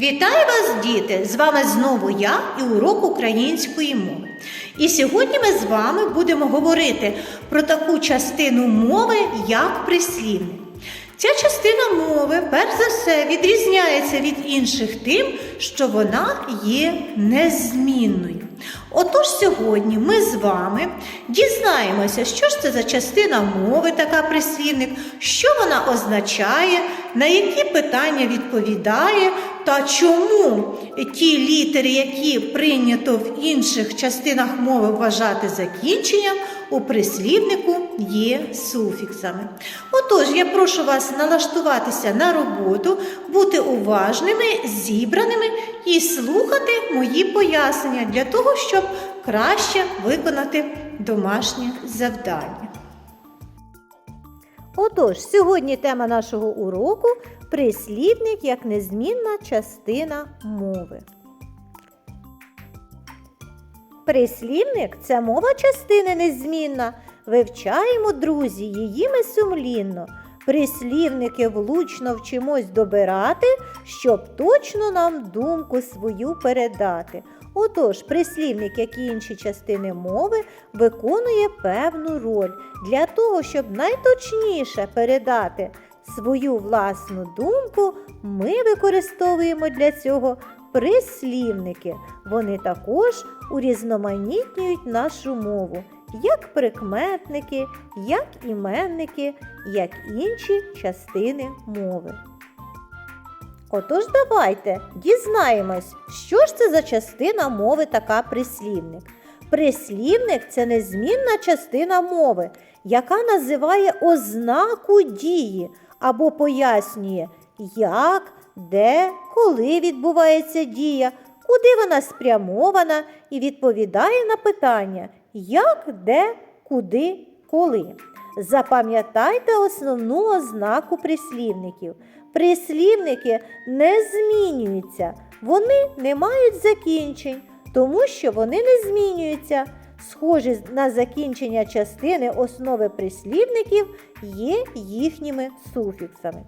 Вітаю вас, діти! З вами знову я і урок української мови. І сьогодні ми з вами будемо говорити про таку частину мови, як прислівник. Ця частина мови, перш за все, відрізняється від інших тим, що вона є незмінною. Отож, сьогодні ми з вами дізнаємося, що ж це за частина мови, така прислівник, що вона означає, на які питання відповідає, та чому ті літери, які прийнято в інших частинах мови вважати закінченням, у прислівнику є суфіксами. Отож, я прошу вас налаштуватися на роботу, бути уважними, зібраними і слухати мої пояснення для того, щоб краще виконати домашнє завдання. Отож, сьогодні тема нашого уроку прислівник як незмінна частина мови. Прислівник це мова частини незмінна. Вивчаємо, друзі, її ми сумлінно. Прислівники влучно вчимось добирати, щоб точно нам думку свою передати. Отож, прислівник, як і інші частини мови, виконує певну роль для того, щоб найточніше передати свою власну думку, ми використовуємо для цього прислівники. Вони також урізноманітнюють нашу мову, як прикметники, як іменники, як інші частини мови. Отож, давайте дізнаємось, що ж це за частина мови така прислівник. Прислівник це незмінна частина мови, яка називає ознаку дії або пояснює, як, де, коли відбувається дія, куди вона спрямована і відповідає на питання як, де, куди, коли. Запам'ятайте основну ознаку прислівників. Прислівники не змінюються, вони не мають закінчень, тому що вони не змінюються. Схожі на закінчення частини основи прислівників є їхніми суфіксами.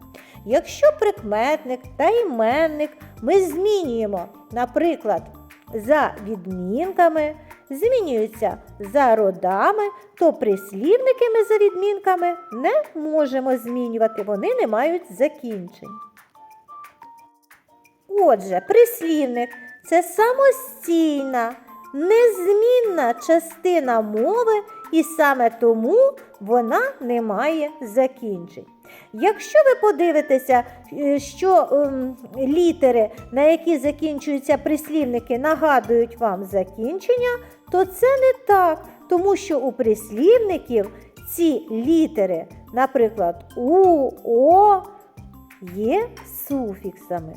Якщо прикметник та іменник ми змінюємо, наприклад, за відмінками, змінюються за родами, то прислівники ми за відмінками не можемо змінювати, вони не мають закінчень. Отже, прислівник це самостійна, незмінна частина мови, і саме тому вона не має закінчень. Якщо ви подивитеся, е, що ем, літери, на які закінчуються прислівники, нагадують вам закінчення, то це не так, тому що у прислівників ці літери, наприклад, У, О, є суфіксами.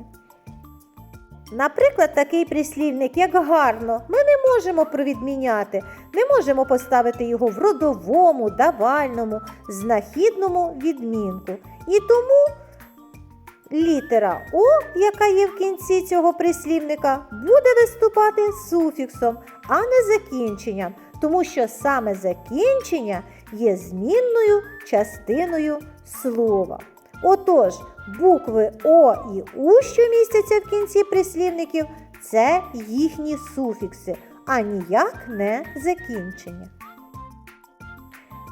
Наприклад, такий прислівник, як гарно, ми не можемо провідміняти, не можемо поставити його в родовому, давальному, знахідному відмінку. І тому літера О, яка є в кінці цього прислівника, буде виступати суфіксом, а не закінченням, тому що саме закінчення є змінною частиною слова. Отож, букви О і У, що містяться в кінці прислівників, це їхні суфікси, а ніяк не закінчення.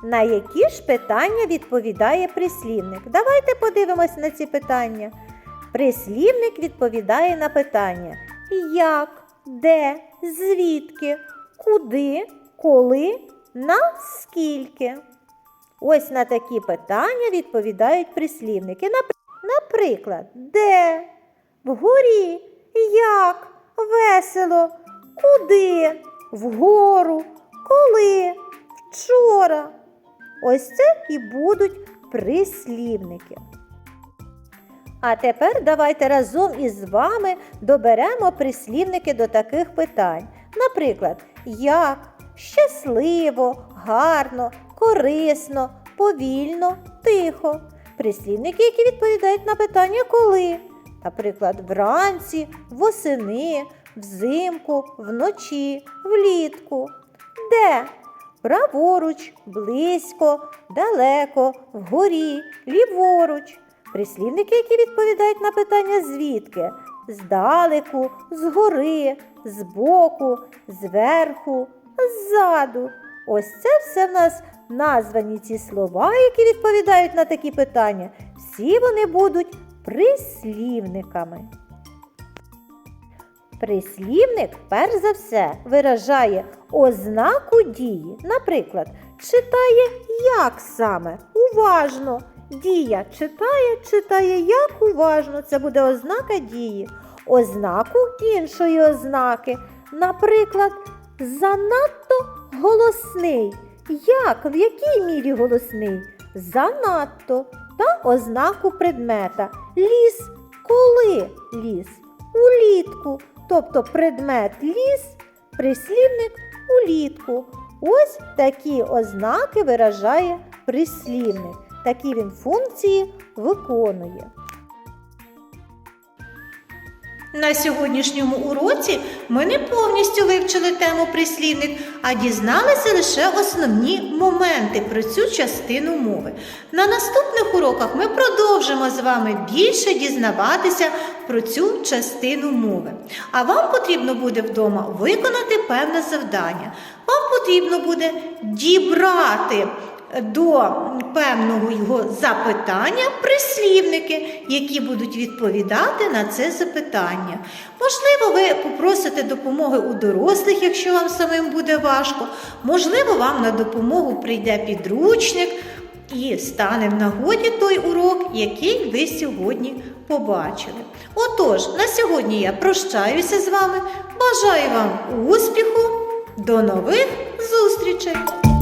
На які ж питання відповідає прислівник? Давайте подивимось на ці питання. Прислівник відповідає на питання як, де, звідки, куди, коли, наскільки. Ось на такі питання відповідають прислівники. Наприклад, де, вгорі, як, весело, куди, вгору, коли, вчора. Ось це і будуть прислівники. А тепер давайте разом із вами доберемо прислівники до таких питань. Наприклад, як, щасливо, гарно, корисно, повільно, тихо. Прислівники, які відповідають на питання коли. Наприклад, вранці, восени, взимку, вночі, влітку. Де? Праворуч, близько, далеко, вгорі, ліворуч. Прислівники, які відповідають на питання звідки. здалеку, згори, збоку, зверху, ззаду. Ось це все в нас названі ці слова, які відповідають на такі питання. Всі вони будуть прислівниками. Прислівник, перш за все, виражає ознаку дії. Наприклад, читає як саме? Уважно. Дія читає, читає як уважно. Це буде ознака дії. Ознаку іншої ознаки. Наприклад, занадто голосний. Як? В якій мірі голосний? Занадто. Та ознаку предмета. Ліс. Коли ліс? Улітку. Тобто предмет ліс, прислівник улітку. Ось такі ознаки виражає прислівник. Такі він функції виконує. На сьогоднішньому уроці ми не повністю вивчили тему прислівник, а дізналися лише основні моменти про цю частину мови. На наступних уроках ми продовжимо з вами більше дізнаватися про цю частину мови. А вам потрібно буде вдома виконати певне завдання. Вам потрібно буде дібрати до певного його запитання прислівники, які будуть відповідати на це запитання. Можливо, ви попросите допомоги у дорослих, якщо вам самим буде важко. Можливо, вам на допомогу прийде підручник і стане в нагоді той урок, який ви сьогодні побачили. Отож, на сьогодні я прощаюся з вами. Бажаю вам успіху. До нових зустрічей!